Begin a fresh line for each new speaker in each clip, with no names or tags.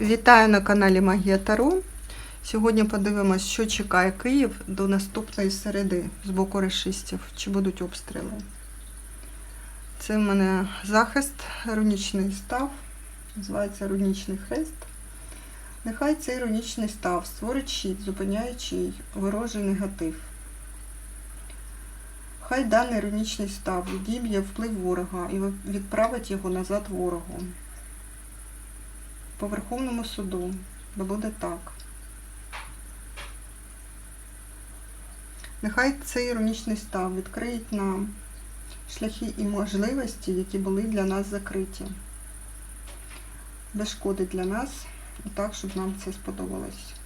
Вітаю на каналі Магія Таро. Сьогодні подивимось, що чекає Київ до наступної середи з боку решистів. Чи будуть обстріли? Це в мене захист, рунічний став, називається рунічний хрест. Нехай цей рунічний став створить щит, зупиняючи ворожий негатив. Хай даний рунічний став відіб'є вплив ворога і відправить його назад ворогу по Верховному суду, бо буде так. Нехай цей іронічний став відкриють нам шляхи і можливості, які були для нас закриті. Без шкоди для нас, і так, щоб нам це сподобалось.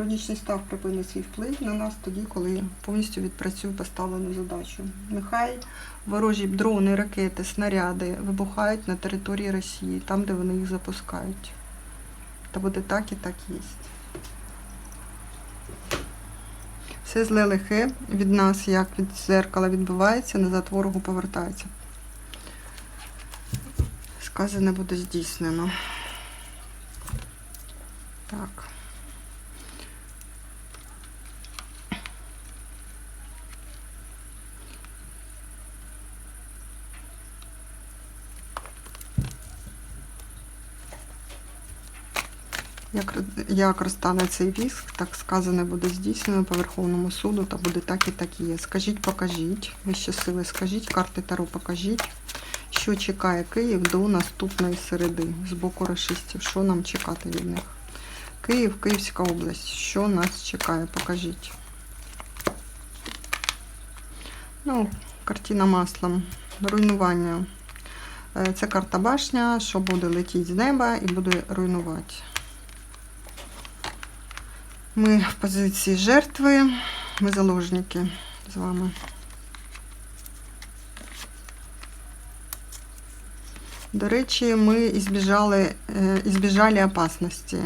Іронічний став припинить свій вплив на нас тоді, коли повністю відпрацює поставлену задачу. Нехай ворожі дрони, ракети, снаряди вибухають на території Росії, там, де вони їх запускають. Та буде так і так є. Все зле лихе від нас, як від зеркала відбувається, назад ворогу повертається. Сказане буде здійснено. Так. Як, як розтане цей віск, так сказане буде здійснено по Верховному суду, та буде так і так і є. Скажіть, покажіть, вищі сили, скажіть, карти Таро покажіть, що чекає Київ до наступної середи з боку расистів. Що нам чекати від них? Київ, Київська область. Що нас чекає? Покажіть. Ну, картина маслом. Руйнування. Е, Це карта башня, що буде летіти з неба і буде руйнувати. Ми в позиції жертви, ми заложники з вами. До речі, ми ізбіжали, е, ізбіжали опасності,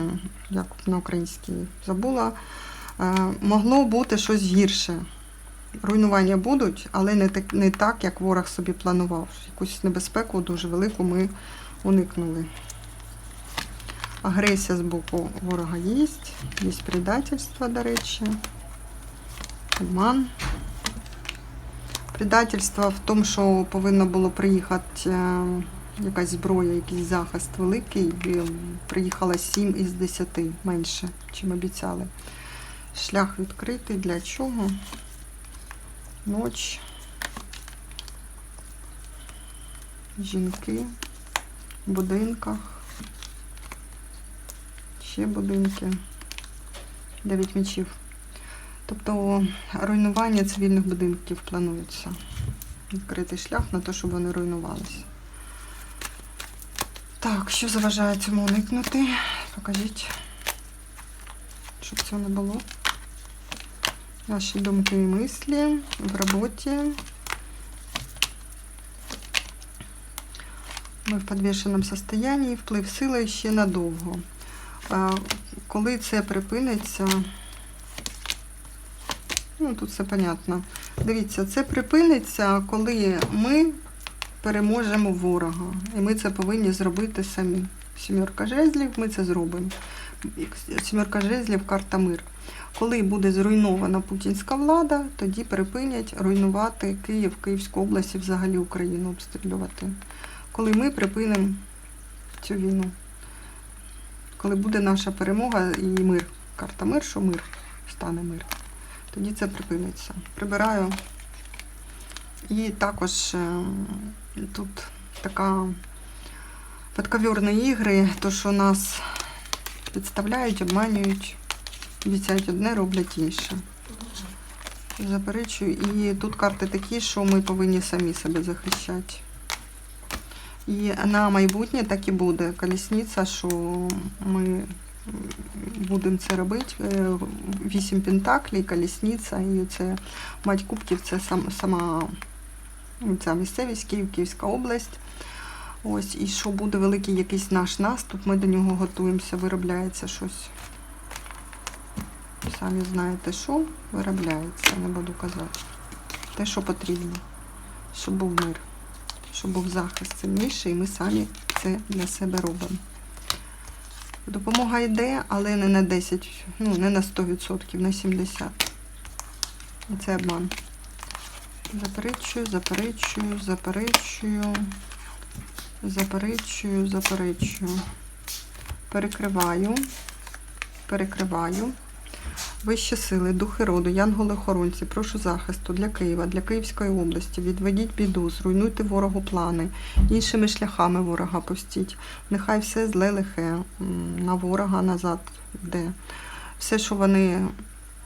як на українській забула. Е, Могло бути щось гірше. Руйнування будуть, але не так, не так, як ворог собі планував. Якусь небезпеку дуже велику ми уникнули. Агресія з боку ворога є. Є предательство, до речі. Обман. Предательство в тому, що повинно було приїхати е, якась зброя, якийсь захист великий. і Приїхало 7 із 10 менше, чим обіцяли. Шлях відкритий. Для чого? Ноч. Жінки в будинках. Ще будинки. Дев'ять мечів. Тобто руйнування цивільних будинків планується. Відкритий шлях на те, щоб вони руйнувалися. Так, що заважає цьому уникнути? Покажіть, щоб цього не було. Ваші думки і мислі в роботі. Ми в підвішеному состоянні, вплив сили ще надовго. Коли це припиниться, ну тут все понятно. Дивіться, це припиниться, коли ми переможемо ворога. І ми це повинні зробити самі. Сімерка жезлів, ми це зробимо. Сімерка жезлів, карта мир. Коли буде зруйнована путінська влада, тоді припинять руйнувати Київ, Київську область і взагалі Україну обстрілювати. Коли ми припинимо цю війну коли буде наша перемога і мир. Карта мир, що мир, стане мир. Тоді це припиниться. Прибираю. І також е, тут така подковірні ігри, то що нас підставляють, обманюють, обіцяють одне, роблять інше. Заперечую. І тут карти такі, що ми повинні самі себе захищати. І на майбутнє так і буде колісниця, що ми будемо це робити. Е, вісім пентаклей, колісниця, і це мать кубків, це сам, сама ця місцевість, Київ, Київська область. Ось, і що буде великий якийсь наш наступ, ми до нього готуємося, виробляється щось. Самі знаєте, що виробляється, не буду казати. Те, що потрібно, щоб був мир щоб був захист сильніший, і ми самі це для себе робимо. Допомога йде, але не на 10, ну не на 100%, на 70%. І це обман. Заперечую, заперечую, заперечую, заперечую, заперечую. Перекриваю, перекриваю. Вищі сили, духи роду, янголи-охоронці, прошу захисту для Києва, для Київської області. Відведіть біду, зруйнуйте ворогу плани, іншими шляхами ворога пустіть. Нехай все зле лихе на ворога назад йде. Все, що вони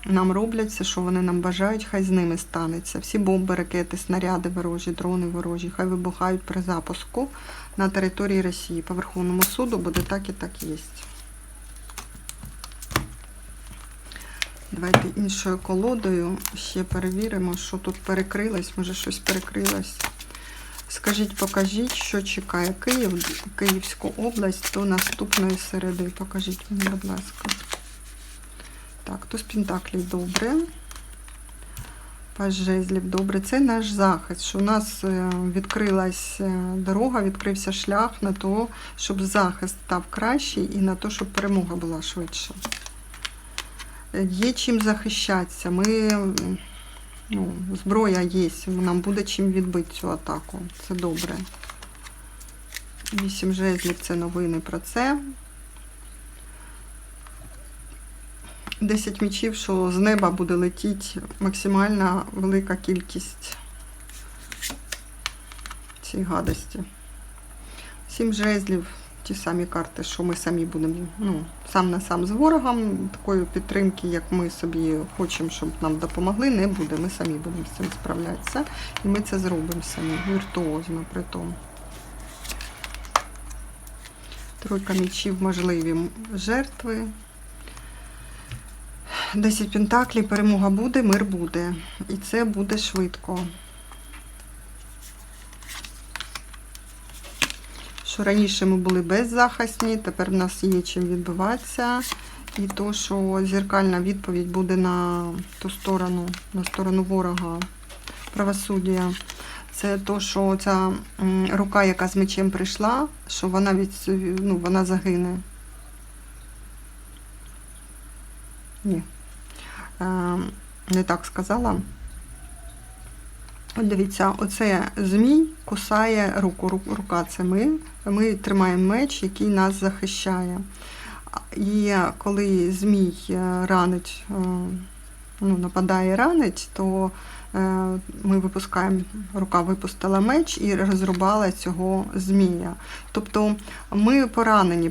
нам роблять, все, що вони нам бажають, хай з ними станеться. Всі бомби, ракети, снаряди ворожі, дрони ворожі, хай вибухають при запуску на території Росії. По Верховному суду буде так і так є. Давайте іншою колодою ще перевіримо, що тут перекрилось, може щось перекрилось. Скажіть, покажіть, що чекає Київ, Київську область до наступної середи. Покажіть мені, будь ласка. Так, туз Пентаклів добре. Паж жезлів добре. Це наш захист, що у нас е, відкрилась е, дорога, відкрився шлях на те, щоб захист став кращий і на те, щоб перемога була швидше. Є чим захищатися. Ми, ну, зброя є, нам буде чим відбити цю атаку. Це добре. Вісім жезлів це новини про це. 10 мічів, що з неба буде летіти максимальна велика кількість цієї гадості. Сім жезлів, ті самі карти, що ми самі будемо ну, сам на сам з ворогом. Такої підтримки, як ми собі хочемо, щоб нам допомогли, не буде. Ми самі будемо з цим справлятися. І ми це зробимо самі, віртуозно при тому. Тройка мічів, можливі жертви. 10 пентаклів, перемога буде, мир буде. І це буде швидко. Що раніше ми були беззахисні, тепер в нас є чим відбиватися. І то, що зеркальна відповідь буде на ту сторону, на сторону ворога правосуддя. Це то, що ця рука, яка з мечем прийшла, що вона від ну, вона загине. Ні. Е, не так сказала. От дивіться, оце змій кусає руку. Рука це ми. Ми тримаємо меч, який нас захищає. І коли змій е, ранить, е, ну, нападає ранить, то е, ми випускаємо, рука випустила меч і розрубала цього змія. Тобто ми поранені,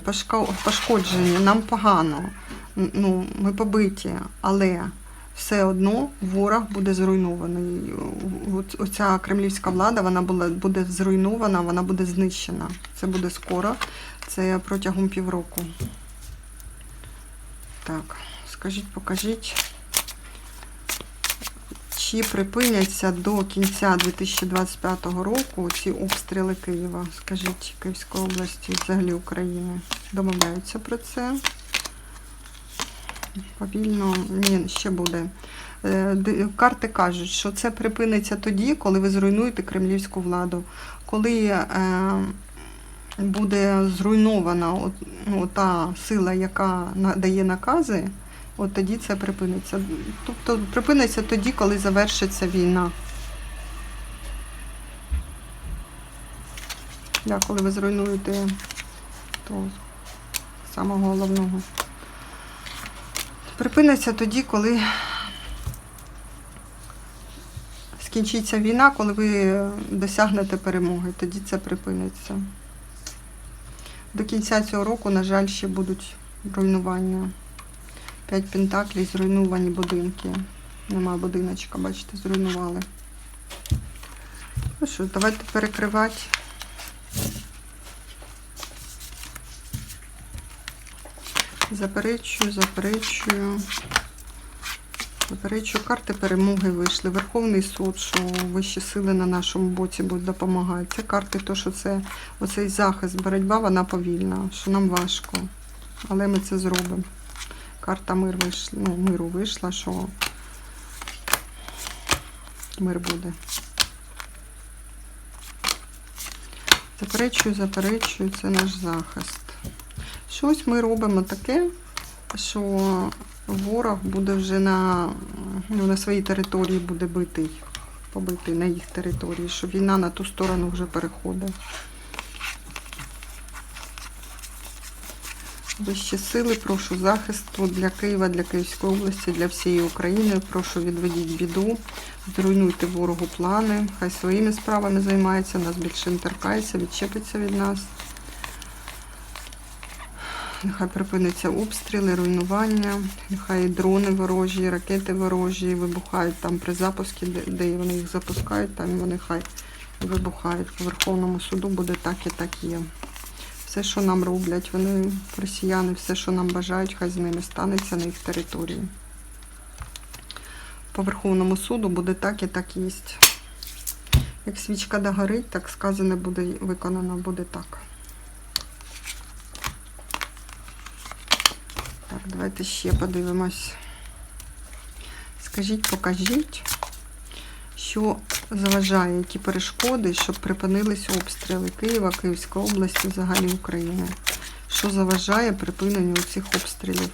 пошкоджені, нам погано, ну, ми побиті, але все одно ворог буде зруйнований. Оця кремлівська влада вона буде зруйнована, вона буде знищена. Це буде скоро, це протягом півроку. Так, скажіть, покажіть, чи припиняться до кінця 2025 року ці обстріли Києва? Скажіть, Київської області, взагалі України. Домовляються про це. Повільно, ні, ще буде. Е, Карти кажуть, що це припиниться тоді, коли ви зруйнуєте кремлівську владу, коли е, буде зруйнована ну, та сила, яка дає накази, от тоді це припиниться. Тобто припиниться тоді, коли завершиться війна. Да, коли ви зруйнуєте то самого головного. Припиниться тоді, коли скінчиться війна, коли ви досягнете перемоги, тоді це припиниться. До кінця цього року, на жаль, ще будуть руйнування. П'ять пентаклів, зруйновані будинки. Нема будиночка, бачите, зруйнували. Ну що, давайте перекривати. Заперечую, заперечую. Заперечую, карти перемоги вийшли. Верховний суд, що вищі сили на нашому боці будуть допомагати. Це карти, то, що це оцей захист, боротьба, вона повільна, що нам важко. Але ми це зробимо. Карта мир вийшла, ну, миру вийшла, що мир буде. Заперечую, заперечую, це наш захист. Щось ми робимо таке, що ворог буде вже на, ну, на своїй території буде битий, побитий на їх території, що війна на ту сторону вже переходить. Вищі сили, прошу захисту для Києва, для Київської області, для всієї України. Прошу відведіть біду, зруйнуйте ворогу плани. Хай своїми справами займається, нас більше не торкається, відчепиться від нас. Нехай припиниться обстріли, руйнування, нехай дрони ворожі, ракети ворожі вибухають там при запуску, де, вони їх запускають, там вони хай вибухають. По Верховному суду буде так і так є. Все, що нам роблять, вони росіяни, все, що нам бажають, хай з ними станеться на їх території. По Верховному суду буде так і так єсть. Як свічка догорить, так сказане буде виконано, буде так. Давайте ще подивимось. Скажіть, покажіть, що заважає, які перешкоди, щоб припинились обстріли Києва, Київської області, взагалі України. Що заважає припиненню цих обстрілів?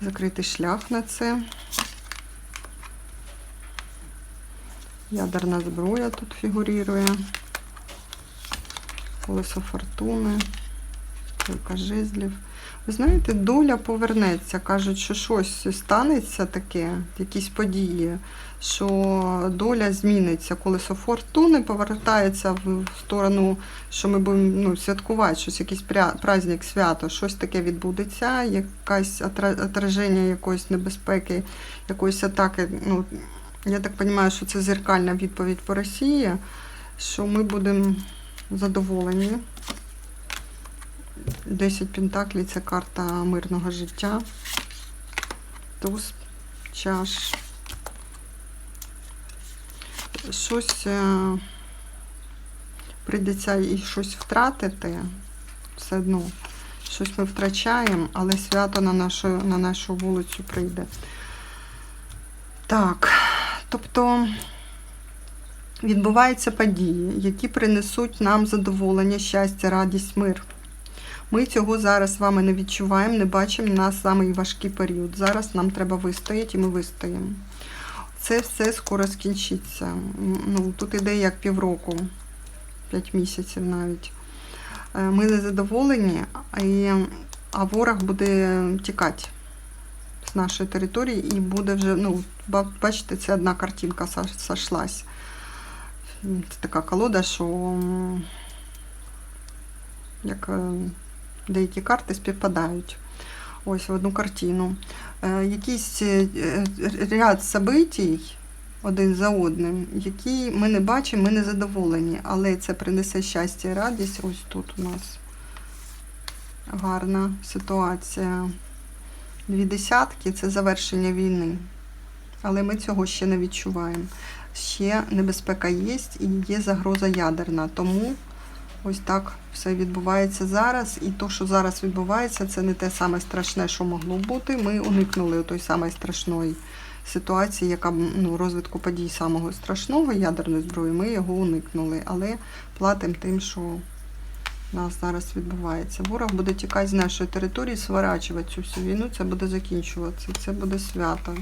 Закритий шлях на це. Ядерна зброя тут фігурує. Колесо фортуни. Тройка жезлів. Ви знаєте, доля повернеться. Кажуть, що щось станеться таке, якісь події, що доля зміниться. Колесо фортуни повертається в сторону, що ми будемо ну, святкувати, щось, якийсь праздник, свято, щось таке відбудеться, отра- отраження якоїсь небезпеки, якоїсь атаки. Ну, я так розумію, що це зеркальна відповідь по Росії, що ми будемо задоволені. 10 пентаклів це карта мирного життя. Туз чаш. Щось е, прийдеться і щось втратити. Все одно. Щось ми втрачаємо, але свято на нашу, на нашу вулицю прийде. Так, тобто відбуваються події, які принесуть нам задоволення, щастя, радість, мир. Ми цього зараз з вами не відчуваємо, не бачимо на самий період. Зараз нам треба вистояти і ми вистоїмо. Це все скоро скінчиться. Ну, тут іде як півроку, 5 місяців навіть. Е, Ми не задоволені, а ворог буде тікати з нашої території і буде вже, ну, бачите, це одна картинка сошлась. Це така колода, що як е, деякі карти співпадають. Ось в одну картину. Е, Якийсь е, е, ряд событій один за одним, які ми не бачимо, ми не задоволені, але це принесе щастя і радість. Ось тут у нас гарна ситуація. Дві десятки це завершення війни. Але ми цього ще не відчуваємо. Ще небезпека є і є загроза ядерна. Тому ось так все відбувається зараз. І то, що зараз відбувається, це не те саме страшне, що могло бути. Ми уникнули той самої страшної ситуації, яка ну, розвитку подій самого страшного ядерної зброї. Ми його уникнули, але платимо тим, що у нас зараз відбувається. Ворог буде тікати з нашої території, сворачувати цю всю війну. Це буде закінчуватися. Це буде свято.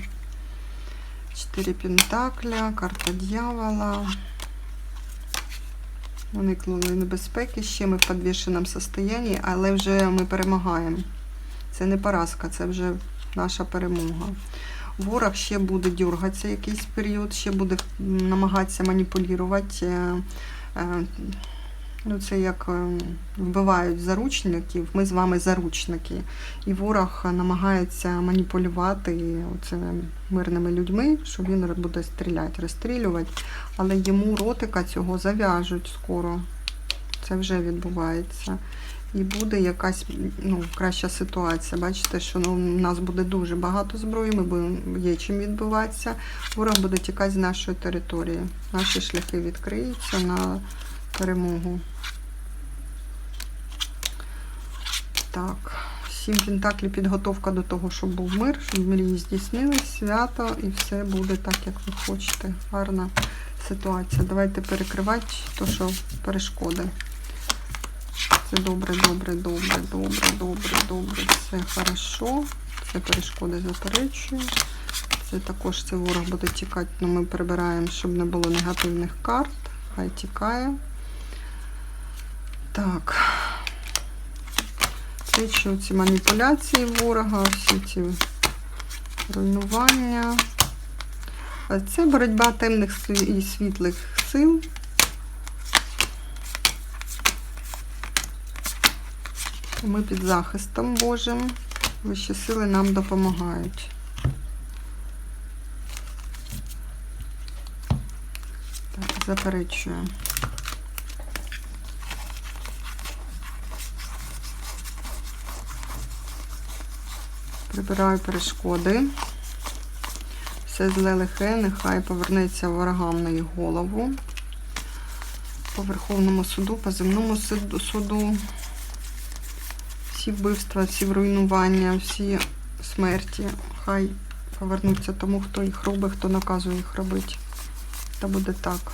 Чотири пентакля, карта дьявола. Уникнули небезпеки, ще ми в підвішеному стані, але вже ми перемагаємо. Це не поразка, це вже наша перемога. Ворог ще буде дергатися якийсь період, ще буде намагатися маніпулювати. Ну, це як е, вбивають заручників, ми з вами заручники. І ворог намагається маніпулювати оцими мирними людьми, що він буде стріляти, розстрілювати. Але йому ротика цього зав'яжуть скоро. Це вже відбувається. І буде якась ну, краща ситуація. Бачите, що ну, у нас буде дуже багато зброї, ми будемо є чим відбуватися. Ворог буде тікати з нашої території. Наші шляхи відкриються на перемогу. Так, сім пентаклів підготовка до того, щоб був мир, щоб мрії здійснились, свято і все буде так, як ви хочете. Гарна ситуація. Давайте перекривати то, що перешкоди. Це добре, добре, добре, добре, добре, добре. Все хорошо. Це перешкоди заперечую. Це також це ворог буде тікати, але ми прибираємо, щоб не було негативних карт. Хай тікає. Так. Те, що ці маніпуляції ворога, всі ці руйнування. Це боротьба темних і світлих сил. Ми під захистом Божим. Вищі сили нам допомагають. Так, заперечую. Прибираю перешкоди. Все зле лихе, нехай повернеться ворогам на їх голову. По Верховному суду, по земному суду-. Всі вбивства, всі руйнування, всі смерті. Хай повернуться тому, хто їх робить, хто наказує їх робити. Та буде так.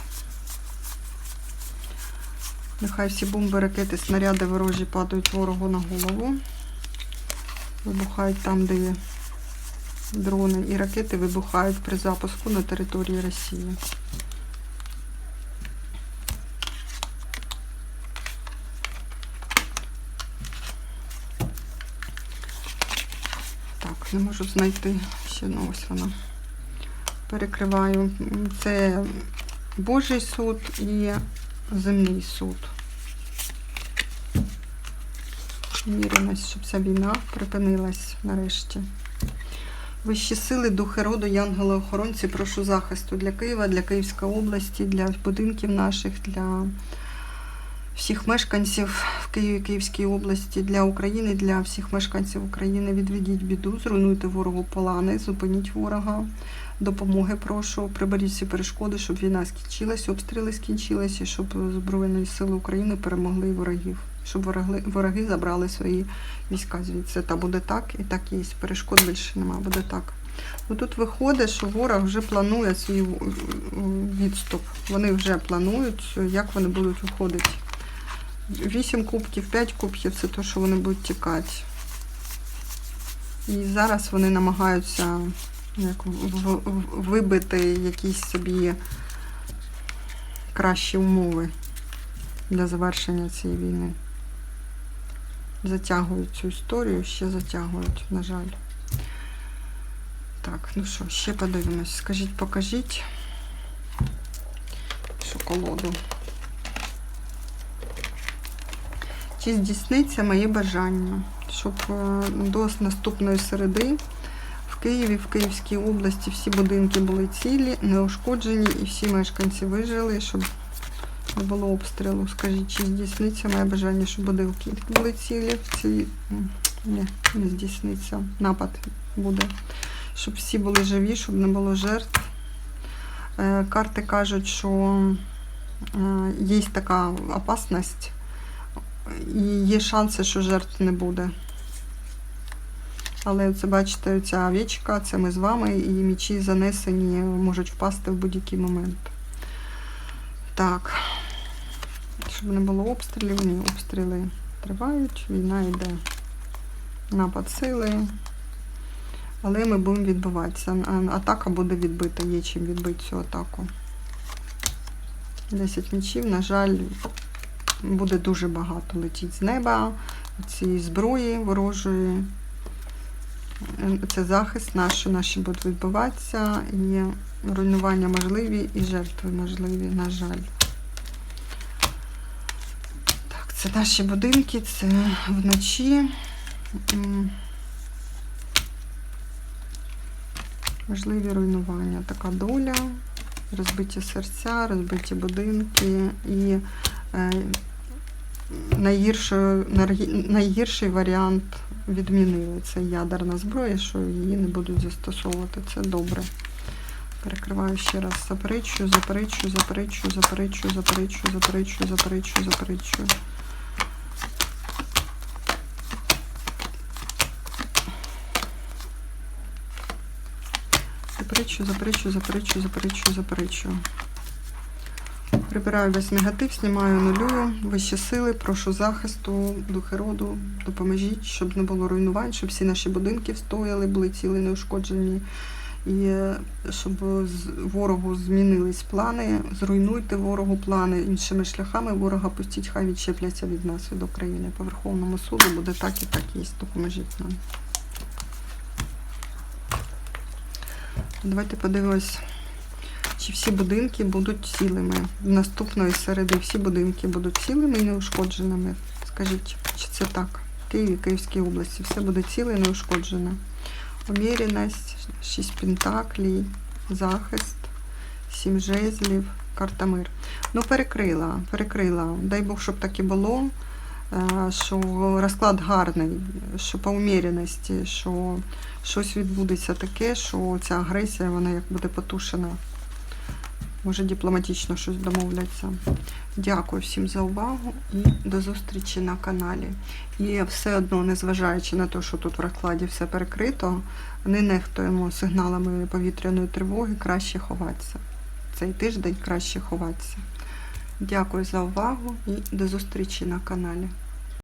Нехай всі бомби, ракети, снаряди ворожі падають ворогу на голову. Вибухають там, де дрони і ракети вибухають при запуску на території Росії. Так, не можу знайти ще ну, ось вона. Перекриваю. Це Божий суд і земний суд. Міримось, щоб ця війна припинилась нарешті. Вищі сили, духи роду, янголи-охоронці, прошу захисту для Києва, для Київської області, для будинків наших, для всіх мешканців в Києві, Київській області, для України, для всіх мешканців України. Відведіть біду, зруйнуйте ворогу плани, зупиніть ворога. Допомоги прошу, приберіть всі перешкоди, щоб війна скінчилась, обстріли скінчилися, щоб Збройні сили України перемогли ворогів, щоб вороги, вороги забрали свої війська звідси. Та буде так, і так є. Перешкод більше нема, буде так. Ну, тут виходить, що ворог вже планує свій відступ. Вони вже планують, як вони будуть виходити. Вісім кубків, п'ять кубків це те, що вони будуть тікати. І зараз вони намагаються як вибити якісь собі кращі умови для завершення цієї війни. Затягують цю історію, ще затягують, на жаль. Так, ну що, ще подивимось. Скажіть, покажіть, що колоду. Чи здійсниться моє бажання, щоб е, до наступної середи в Києві, в Київській області всі будинки були цілі, неушкоджені і всі мешканці вижили, щоб було обстрілу. Скажіть, чи здійсниться моє бажання, щоб будинки були цілі? Ці... м, Ні, не здійсниться. Напад буде. Щоб всі були живі, щоб не було жертв. Е, Карти кажуть, що е, є така опасність, і є шанси, що жертв не буде. Але це, бачите, ця овечка, це ми з вами, і мічі занесені можуть впасти в будь-який момент. Так. Щоб не було обстрілів, ні, обстріли тривають, війна йде. Напад сили. Але ми будемо відбиватися. Атака буде відбита, є чим відбити цю атаку. 10 мічів, на жаль, буде дуже багато летіть з неба, цієї зброї ворожої. Це захист наш, наші будуть відбуватися, і руйнування можливі, і жертви можливі, на жаль. Так, це наші будинки, це вночі. М, Можливі руйнування. Така доля, розбиті серця, розбиті будинки і е, найгірший, найгірший варіант відмінили. Це ядерна зброя, що її не будуть застосовувати. Це добре. Перекриваю ще раз. Заперечую, заперечую, заперечую, заперечую, заперечую, заперечую, заперечую, заперечую. Заперечую, заперечую, заперечую, заперечую, заперечую. Прибираю весь негатив, знімаю нулюю, вищі сили, прошу захисту, духи роду, допоможіть, щоб не було руйнувань, щоб всі наші будинки встояли, були цілі, неушкоджені. І е, щоб ворогу змінились плани, зруйнуйте ворогу плани іншими шляхами. Ворога пустіть, хай відчепляться від нас, від України. По Верховному суду буде так і так є. Допоможіть нам. Давайте подивимось, чи всі будинки будуть цілими. Наступної середи всі будинки будуть цілими і неушкодженими. Скажіть, чи це так? В Києві, Київській області все буде ціле і неушкоджене. Уміреність, шість пентаклей, захист, сім жезлів, карта мир. Ну, перекрила, перекрила. Дай Бог, щоб так і було. Е, Що розклад гарний, що по уміреності, що щось відбудеться таке, що ця агресія вона як буде потушена. Може дипломатично щось домовляться. Дякую всім за увагу і до зустрічі на каналі. І все одно, незважаючи на те, що тут в розкладі все перекрито, не нехтуємо сигналами повітряної тривоги, краще ховатися. Цей тиждень краще ховатися. Дякую за увагу і до зустрічі на каналі.